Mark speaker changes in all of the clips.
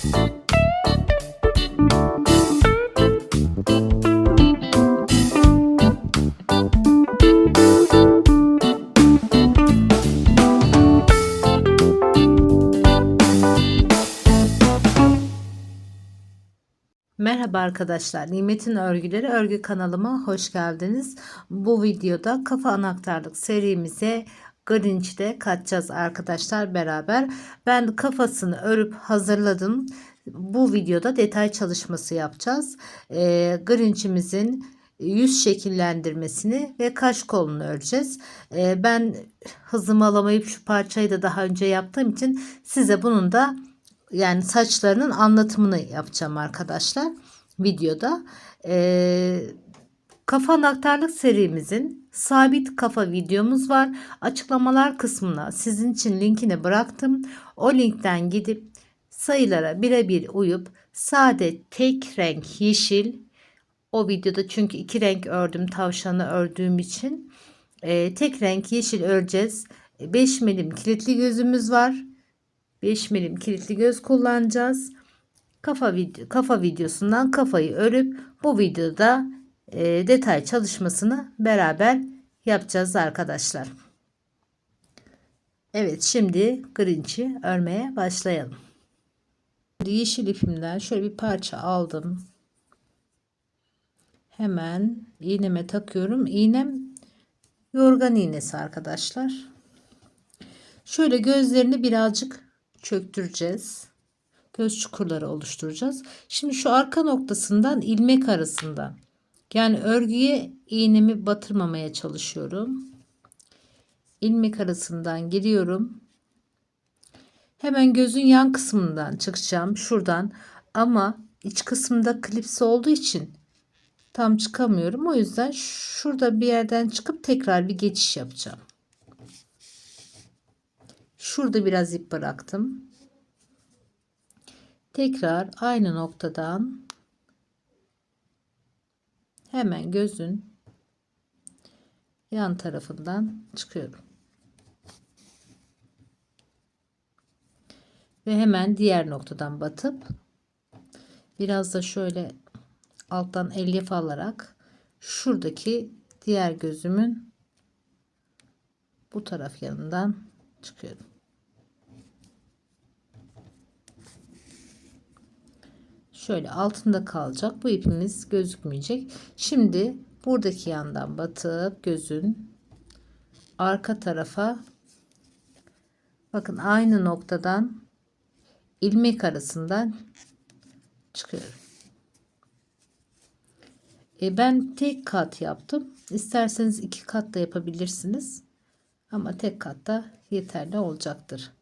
Speaker 1: Merhaba arkadaşlar. Nimet'in Örgüleri örgü kanalıma hoş geldiniz. Bu videoda kafa anahtarlık serimize Grinch'de katacağız arkadaşlar beraber. Ben kafasını örüp hazırladım. Bu videoda detay çalışması yapacağız. Ee, Grinch'imizin yüz şekillendirmesini ve kaş kolunu öreceğiz. Ee, ben hızımı alamayıp şu parçayı da daha önce yaptığım için size bunun da yani saçlarının anlatımını yapacağım arkadaşlar videoda. Ee, kafa anahtarlık serimizin sabit kafa videomuz var. Açıklamalar kısmına sizin için linkini bıraktım. O linkten gidip sayılara birebir uyup sade tek renk yeşil o videoda çünkü iki renk ördüm tavşanı ördüğüm için e, tek renk yeşil öreceğiz. 5 milim kilitli gözümüz var. 5 milim kilitli göz kullanacağız. Kafa, video, kafa videosundan kafayı örüp bu videoda e, detay çalışmasını beraber yapacağız arkadaşlar. Evet şimdi Grinch'i örmeye başlayalım. Yeşil ipimden şöyle bir parça aldım. Hemen iğneme takıyorum. İğnem yorgan iğnesi arkadaşlar. Şöyle gözlerini birazcık çöktüreceğiz. Göz çukurları oluşturacağız. Şimdi şu arka noktasından ilmek arasından yani örgüye iğnemi batırmamaya çalışıyorum. İlmek arasından giriyorum. Hemen gözün yan kısmından çıkacağım. Şuradan ama iç kısmında klipsi olduğu için tam çıkamıyorum. O yüzden şurada bir yerden çıkıp tekrar bir geçiş yapacağım. Şurada biraz ip bıraktım. Tekrar aynı noktadan hemen gözün yan tarafından çıkıyorum. Ve hemen diğer noktadan batıp biraz da şöyle alttan elyaf alarak şuradaki diğer gözümün bu taraf yanından çıkıyorum. Şöyle altında kalacak. Bu ipimiz gözükmeyecek. Şimdi buradaki yandan batıp gözün arka tarafa bakın aynı noktadan ilmek arasından çıkıyorum. E ben tek kat yaptım. İsterseniz iki kat da yapabilirsiniz. Ama tek katta yeterli olacaktır.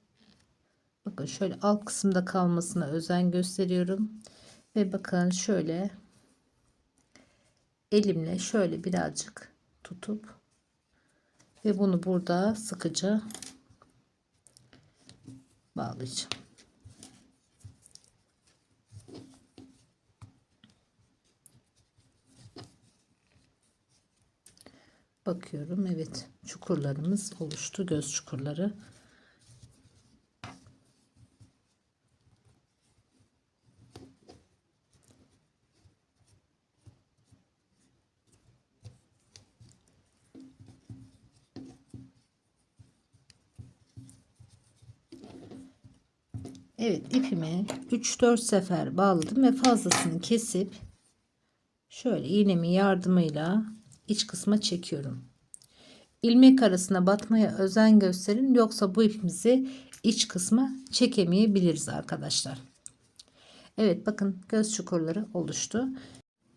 Speaker 1: Bakın şöyle alt kısımda kalmasına özen gösteriyorum. Ve bakın şöyle elimle şöyle birazcık tutup ve bunu burada sıkıca bağlayacağım. Bakıyorum evet çukurlarımız oluştu göz çukurları. Evet ipimi 3-4 sefer bağladım ve fazlasını kesip şöyle iğnemin yardımıyla iç kısma çekiyorum. İlmek arasına batmaya özen gösterin yoksa bu ipimizi iç kısma çekemeyebiliriz arkadaşlar. Evet bakın göz çukurları oluştu.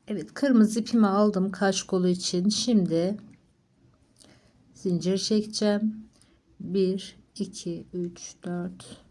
Speaker 1: Evet kırmızı ipimi aldım kaş kolu için. Şimdi zincir çekeceğim. 1 2 3 4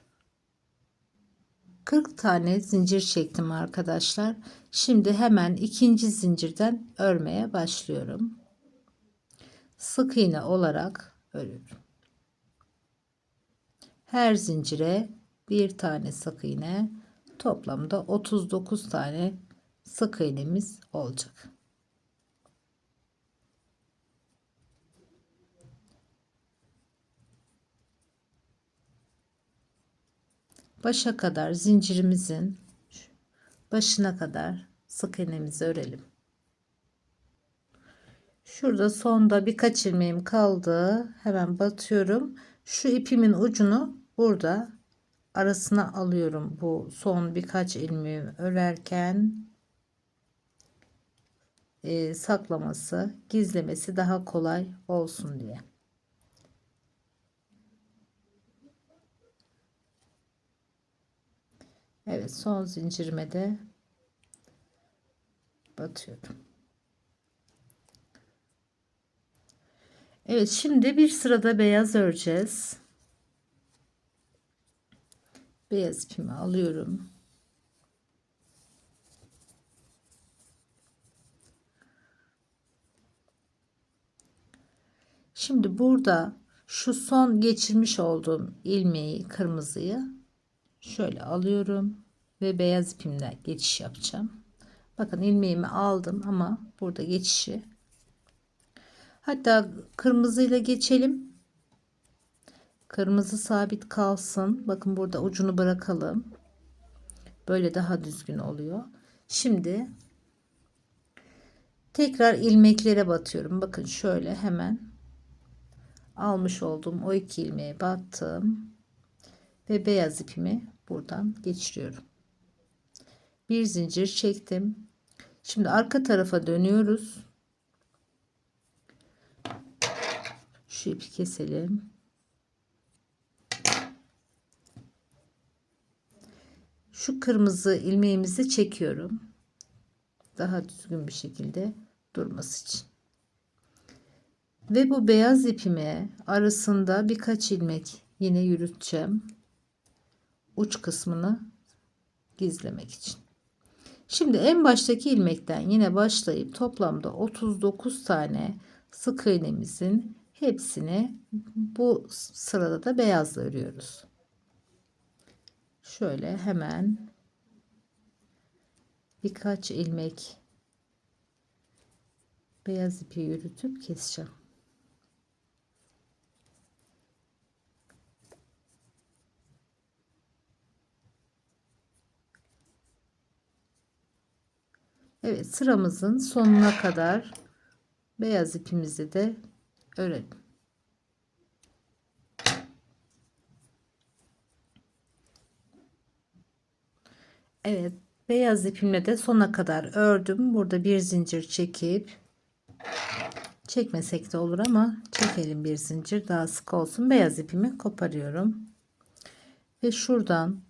Speaker 1: 40 tane zincir çektim arkadaşlar. Şimdi hemen ikinci zincirden örmeye başlıyorum. sık iğne olarak örüyorum. Her zincire bir tane sık iğne toplamda 39 tane sık iğnemiz olacak. Başa kadar zincirimizin başına kadar sık iğnemizi örelim. Şurada sonda birkaç ilmeğim kaldı. Hemen batıyorum. Şu ipimin ucunu burada arasına alıyorum. Bu son birkaç ilmeği örerken e, saklaması, gizlemesi daha kolay olsun diye. Evet son zincirime de batıyorum. Evet şimdi bir sırada beyaz öreceğiz. Beyaz ipimi alıyorum. Şimdi burada şu son geçirmiş olduğum ilmeği kırmızıyı şöyle alıyorum ve beyaz ipimle geçiş yapacağım. Bakın ilmeğimi aldım ama burada geçişi hatta kırmızıyla geçelim. Kırmızı sabit kalsın. Bakın burada ucunu bırakalım. Böyle daha düzgün oluyor. Şimdi tekrar ilmeklere batıyorum. Bakın şöyle hemen almış olduğum o iki ilmeğe battım ve beyaz ipimi buradan geçiriyorum. Bir zincir çektim. Şimdi arka tarafa dönüyoruz. Şu ipi keselim. Şu kırmızı ilmeğimizi çekiyorum. Daha düzgün bir şekilde durması için. Ve bu beyaz ipime arasında birkaç ilmek yine yürüteceğim. Uç kısmını gizlemek için. Şimdi en baştaki ilmekten yine başlayıp toplamda 39 tane sık iğnemizin hepsini bu sırada da beyazla örüyoruz. Şöyle hemen birkaç ilmek beyaz ipi yürütüp keseceğim. Evet sıramızın sonuna kadar beyaz ipimizi de örelim. Evet beyaz ipimle de sona kadar ördüm. Burada bir zincir çekip çekmesek de olur ama çekelim bir zincir daha sık olsun. Beyaz ipimi koparıyorum. Ve şuradan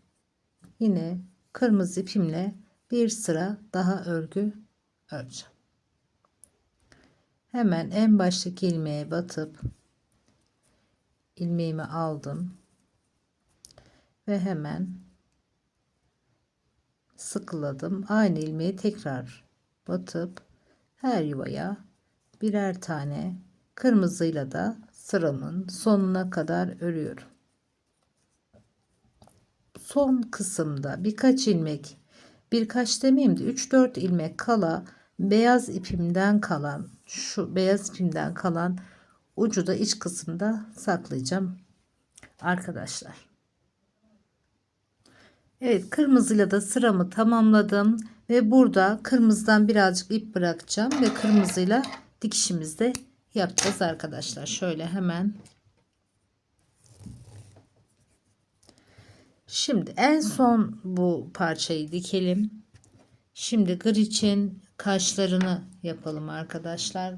Speaker 1: yine kırmızı ipimle bir sıra daha örgü öreceğim. Hemen en baştaki ilmeğe batıp ilmeğimi aldım ve hemen sıkıladım. Aynı ilmeği tekrar batıp her yuvaya birer tane kırmızıyla da sıramın sonuna kadar örüyorum. Son kısımda birkaç ilmek birkaç demeyeyim de 3-4 ilmek kala beyaz ipimden kalan şu beyaz ipimden kalan ucu da iç kısımda saklayacağım arkadaşlar. Evet kırmızıyla da sıramı tamamladım ve burada kırmızıdan birazcık ip bırakacağım ve kırmızıyla dikişimizde yapacağız arkadaşlar. Şöyle hemen Şimdi en son bu parçayı dikelim. Şimdi gır için kaşlarını yapalım arkadaşlar.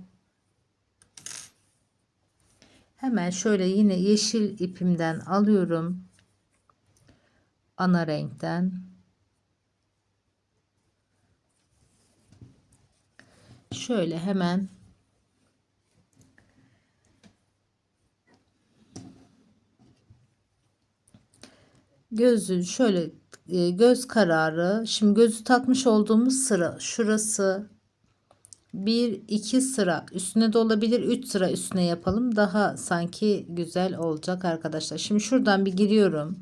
Speaker 1: Hemen şöyle yine yeşil ipimden alıyorum. Ana renkten. Şöyle hemen gözün şöyle e, göz kararı. Şimdi gözü takmış olduğumuz sıra şurası bir iki sıra üstüne de olabilir. 3 sıra üstüne yapalım. Daha sanki güzel olacak arkadaşlar. Şimdi şuradan bir giriyorum.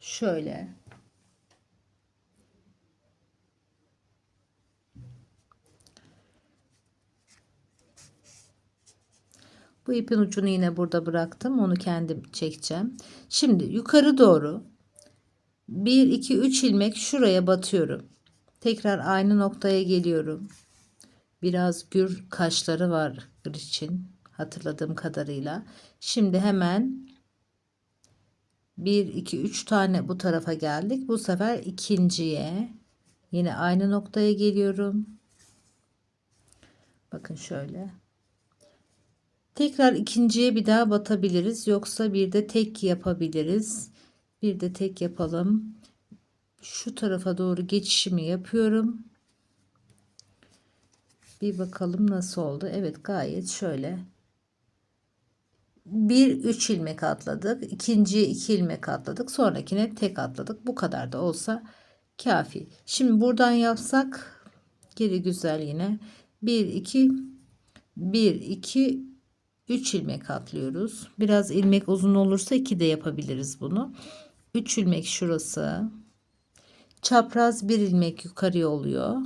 Speaker 1: Şöyle bu ipin ucunu yine burada bıraktım. Onu kendim çekeceğim. Şimdi yukarı doğru 1 2 3 ilmek şuraya batıyorum. Tekrar aynı noktaya geliyorum. Biraz gür kaşları var için hatırladığım kadarıyla. Şimdi hemen 1 2 3 tane bu tarafa geldik. Bu sefer ikinciye yine aynı noktaya geliyorum. Bakın şöyle tekrar ikinciye bir daha batabiliriz. Yoksa bir de tek yapabiliriz. Bir de tek yapalım. Şu tarafa doğru geçişimi yapıyorum. Bir bakalım nasıl oldu. Evet gayet şöyle. Bir üç ilmek atladık. İkinciye iki ilmek atladık. Sonrakine tek atladık. Bu kadar da olsa kafi. Şimdi buradan yapsak geri güzel yine. 1 2 1 2 3 ilmek atlıyoruz biraz ilmek uzun olursa 2 de yapabiliriz bunu 3 ilmek şurası çapraz bir ilmek yukarıya oluyor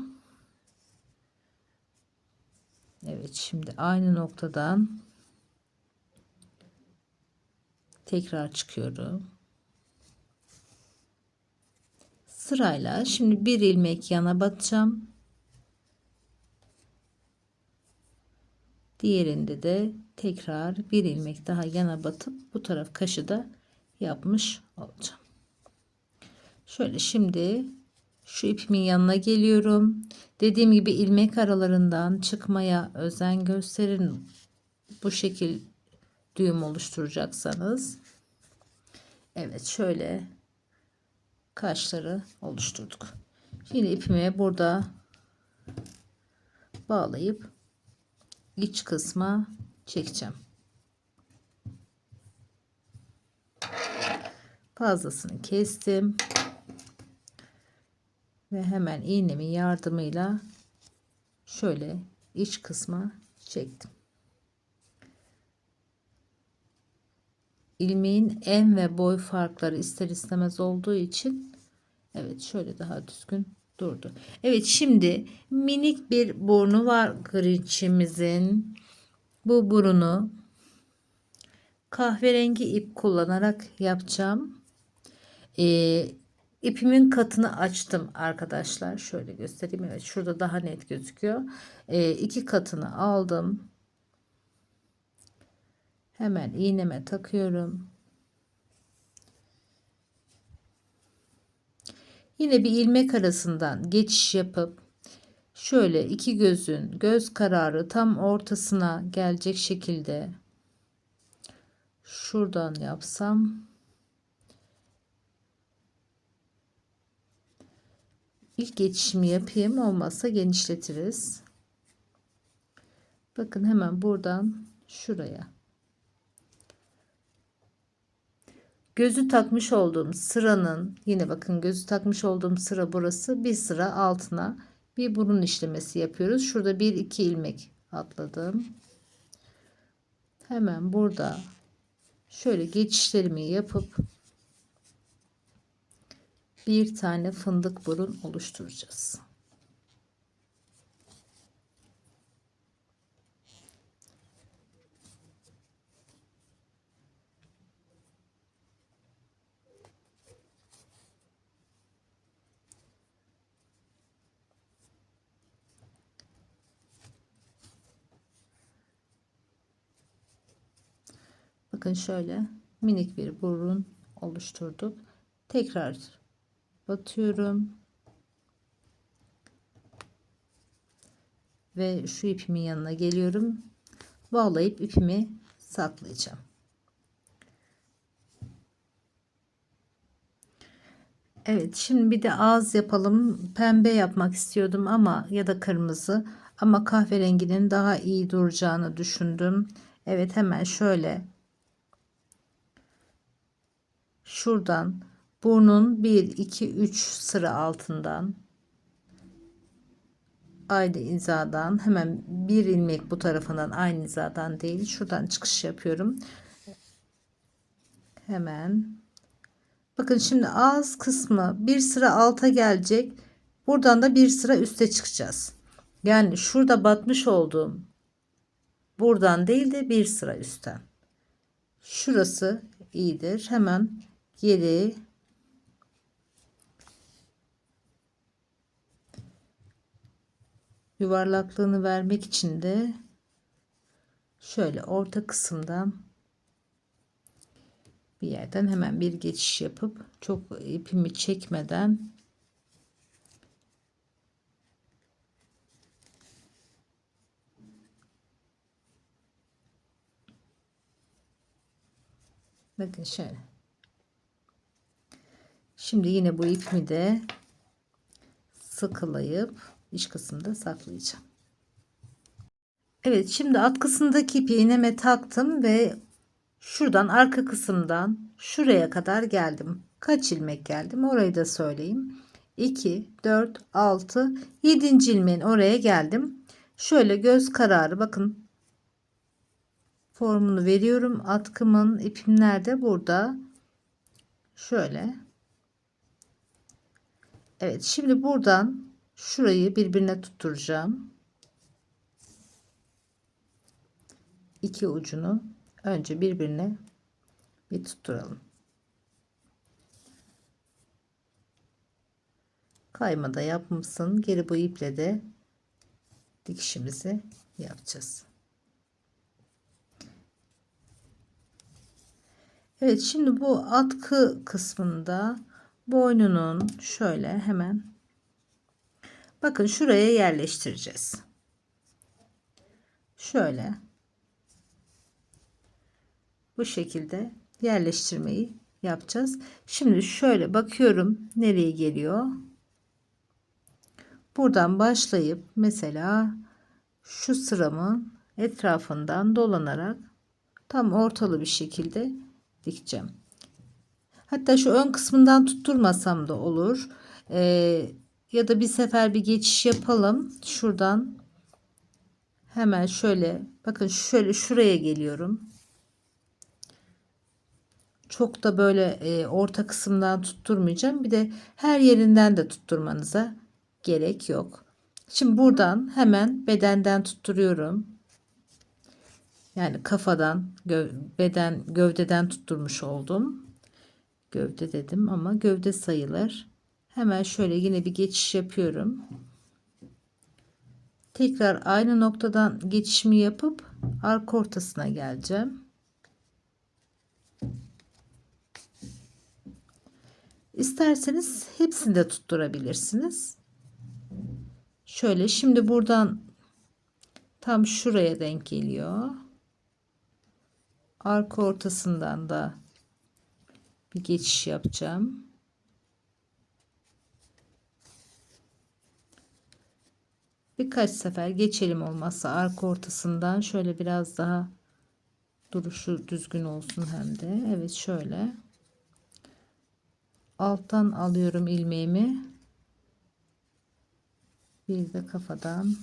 Speaker 1: Evet şimdi aynı noktadan tekrar çıkıyorum. Sırayla şimdi bir ilmek yana batacağım. Diğerinde de tekrar bir ilmek daha yana batıp bu taraf kaşı da yapmış olacağım. Şöyle şimdi şu ipimin yanına geliyorum. Dediğim gibi ilmek aralarından çıkmaya özen gösterin. Bu şekil düğüm oluşturacaksanız. Evet şöyle kaşları oluşturduk. Şimdi ipimi burada bağlayıp iç kısma çekeceğim. Fazlasını kestim ve hemen iğnemin yardımıyla şöyle iç kısma çektim. ilmeğin en ve boy farkları ister istemez olduğu için evet şöyle daha düzgün durdu. Evet şimdi minik bir burnu var grinçimizin. Bu burunu kahverengi ip kullanarak yapacağım. Ee, ipimin katını açtım arkadaşlar. Şöyle göstereyim. Evet şurada daha net gözüküyor. Ee, iki katını aldım. Hemen iğneme takıyorum. Yine bir ilmek arasından geçiş yapıp şöyle iki gözün göz kararı tam ortasına gelecek şekilde şuradan yapsam ilk geçişimi yapayım olmazsa genişletiriz. Bakın hemen buradan şuraya gözü takmış olduğum sıranın yine bakın gözü takmış olduğum sıra burası bir sıra altına bir burun işlemesi yapıyoruz. Şurada bir iki ilmek atladım. Hemen burada şöyle geçişlerimi yapıp bir tane fındık burun oluşturacağız. Bakın şöyle minik bir burun oluşturduk. Tekrar batıyorum. Ve şu ipimin yanına geliyorum. Bağlayıp ipimi saklayacağım. Evet şimdi bir de ağız yapalım. Pembe yapmak istiyordum ama ya da kırmızı ama kahverenginin daha iyi duracağını düşündüm. Evet hemen şöyle şuradan burnun 1 2 3 sıra altından aynı hizadan hemen bir ilmek bu tarafından aynı hizadan değil. Şuradan çıkış yapıyorum. Hemen. Bakın şimdi ağız kısmı bir sıra alta gelecek. Buradan da bir sıra üste çıkacağız. Yani şurada batmış olduğum buradan değil de bir sıra üstten. Şurası iyidir. Hemen geri yuvarlaklığını vermek için de şöyle orta kısımdan bir yerden hemen bir geçiş yapıp çok ipimi çekmeden bakın şöyle şimdi yine bu ipimi de sıkılayıp iç kısımda saklayacağım. Evet şimdi atkısındaki ipi iğneme taktım ve şuradan arka kısımdan şuraya kadar geldim. Kaç ilmek geldim orayı da söyleyeyim. 2, 4, 6, 7. ilmeğin oraya geldim. Şöyle göz kararı bakın formunu veriyorum. Atkımın ipim nerede? Burada. Şöyle. Evet şimdi buradan şurayı birbirine tutturacağım. İki ucunu önce birbirine bir tutturalım. Kayma da yapmışsın. Geri bu iple de dikişimizi yapacağız. Evet şimdi bu atkı kısmında boynunun şöyle hemen bakın şuraya yerleştireceğiz. Şöyle bu şekilde yerleştirmeyi yapacağız. Şimdi şöyle bakıyorum nereye geliyor. Buradan başlayıp mesela şu sıramın etrafından dolanarak tam ortalı bir şekilde dikeceğim. Hatta şu ön kısmından tutturmasam da olur. Ee, ya da bir sefer bir geçiş yapalım. Şuradan hemen şöyle bakın şöyle şuraya geliyorum. Çok da böyle e, orta kısımdan tutturmayacağım. Bir de her yerinden de tutturmanıza gerek yok. Şimdi buradan hemen bedenden tutturuyorum. Yani kafadan, göv beden, gövdeden tutturmuş oldum. Gövde dedim ama gövde sayılır. Hemen şöyle yine bir geçiş yapıyorum. Tekrar aynı noktadan geçişimi yapıp arka ortasına geleceğim. İsterseniz hepsini de tutturabilirsiniz. Şöyle şimdi buradan tam şuraya denk geliyor. Arka ortasından da geçiş yapacağım. Birkaç sefer geçelim olmazsa arka ortasından şöyle biraz daha duruşu düzgün olsun hem de. Evet şöyle. Alttan alıyorum ilmeğimi. Bir de kafadan.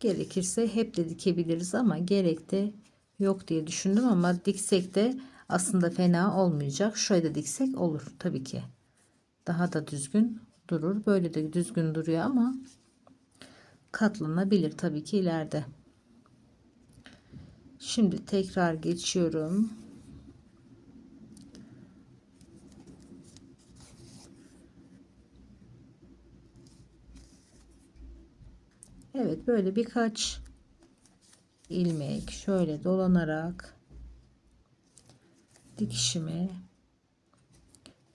Speaker 1: Gerekirse hep de dikebiliriz ama gerek de yok diye düşündüm ama diksek de aslında fena olmayacak. Şuraya da diksek olur tabii ki. Daha da düzgün durur. Böyle de düzgün duruyor ama katlanabilir tabii ki ileride. Şimdi tekrar geçiyorum. Evet böyle birkaç ilmek şöyle dolanarak dikişimi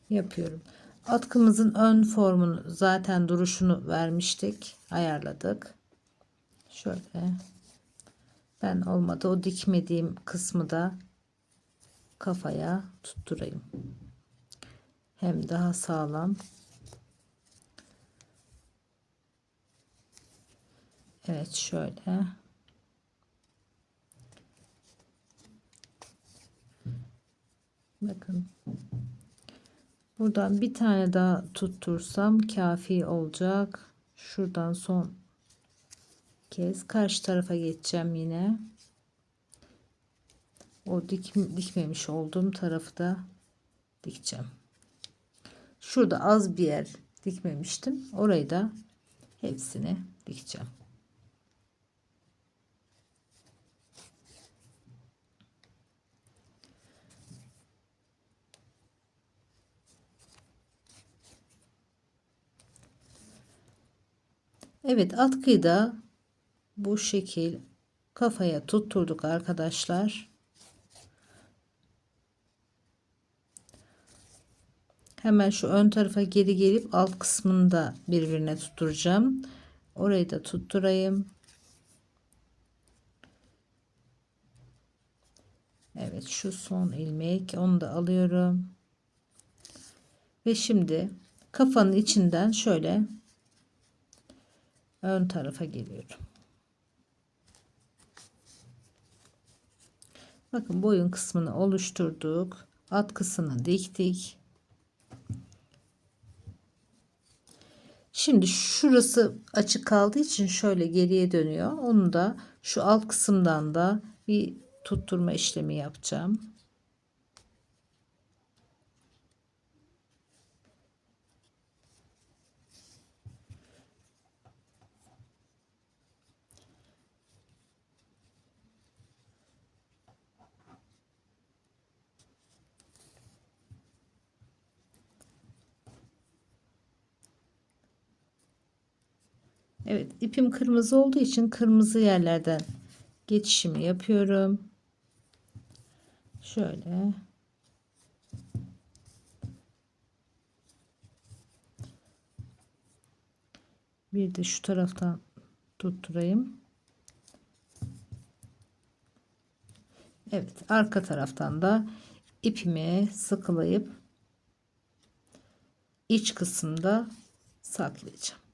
Speaker 1: yapıyorum. Atkımızın ön formunu zaten duruşunu vermiştik. Ayarladık. Şöyle. Ben olmadı o dikmediğim kısmı da kafaya tutturayım. Hem daha sağlam. Evet şöyle. Bakın Buradan bir tane daha tuttursam kafi olacak. Şuradan son kez karşı tarafa geçeceğim yine. O dik, dikmemiş olduğum tarafı da dikeceğim. Şurada az bir yer dikmemiştim. Orayı da hepsini dikeceğim. Evet atkıyı da bu şekil kafaya tutturduk arkadaşlar. Hemen şu ön tarafa geri gelip alt kısmını da birbirine tutturacağım. Orayı da tutturayım. Evet şu son ilmek onu da alıyorum. Ve şimdi kafanın içinden şöyle ön tarafa geliyorum. Bakın boyun kısmını oluşturduk. At kısmını diktik. Şimdi şurası açık kaldığı için şöyle geriye dönüyor. Onu da şu alt kısımdan da bir tutturma işlemi yapacağım. Evet ipim kırmızı olduğu için kırmızı yerlerden geçişimi yapıyorum. Şöyle. Bir de şu taraftan tutturayım. Evet arka taraftan da ipimi sıkılayıp iç kısımda saklayacağım.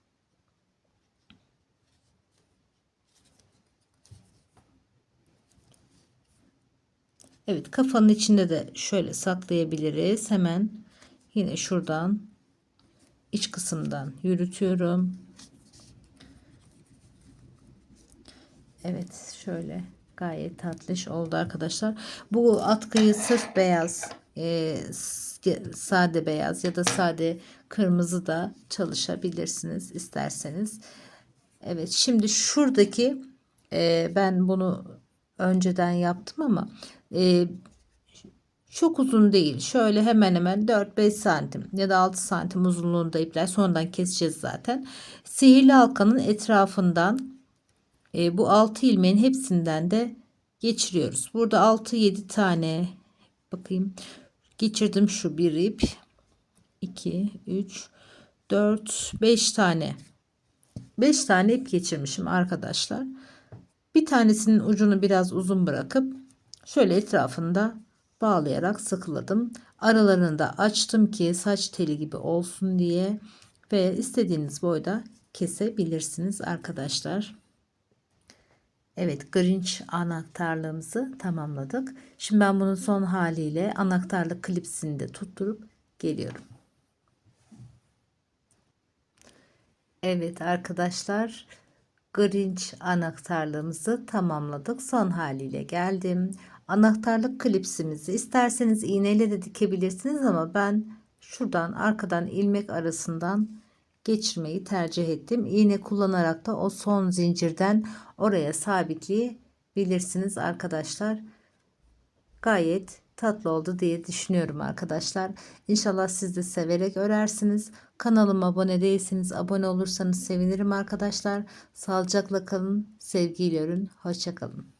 Speaker 1: Evet kafanın içinde de şöyle saklayabiliriz. Hemen yine şuradan iç kısımdan yürütüyorum. Evet şöyle gayet tatlış oldu arkadaşlar. Bu atkıyı sırf beyaz e, sade beyaz ya da sade kırmızı da çalışabilirsiniz isterseniz. Evet şimdi şuradaki e, ben bunu önceden yaptım ama e, çok uzun değil. Şöyle hemen hemen 4-5 santim ya da 6 santim uzunluğunda ipler. Sonradan keseceğiz zaten. Sihirli halkanın etrafından e, bu 6 ilmeğin hepsinden de geçiriyoruz. Burada 6-7 tane bakayım geçirdim şu bir ip 2 3 4 5 tane 5 tane ip geçirmişim arkadaşlar. Bir tanesinin ucunu biraz uzun bırakıp şöyle etrafında bağlayarak sıkıladım. Aralarını da açtım ki saç teli gibi olsun diye ve istediğiniz boyda kesebilirsiniz arkadaşlar. Evet Grinch anahtarlığımızı tamamladık. Şimdi ben bunun son haliyle anahtarlık klipsini de tutturup geliyorum. Evet arkadaşlar Grinch anahtarlığımızı tamamladık. Son haliyle geldim. Anahtarlık klipsimizi isterseniz iğneyle de dikebilirsiniz ama ben şuradan arkadan ilmek arasından geçirmeyi tercih ettim. İğne kullanarak da o son zincirden oraya sabitleyebilirsiniz arkadaşlar. Gayet tatlı oldu diye düşünüyorum arkadaşlar. İnşallah siz de severek örersiniz. Kanalıma abone değilseniz abone olursanız sevinirim arkadaşlar. Sağlıcakla kalın. Sevgiyle örün. Hoşçakalın.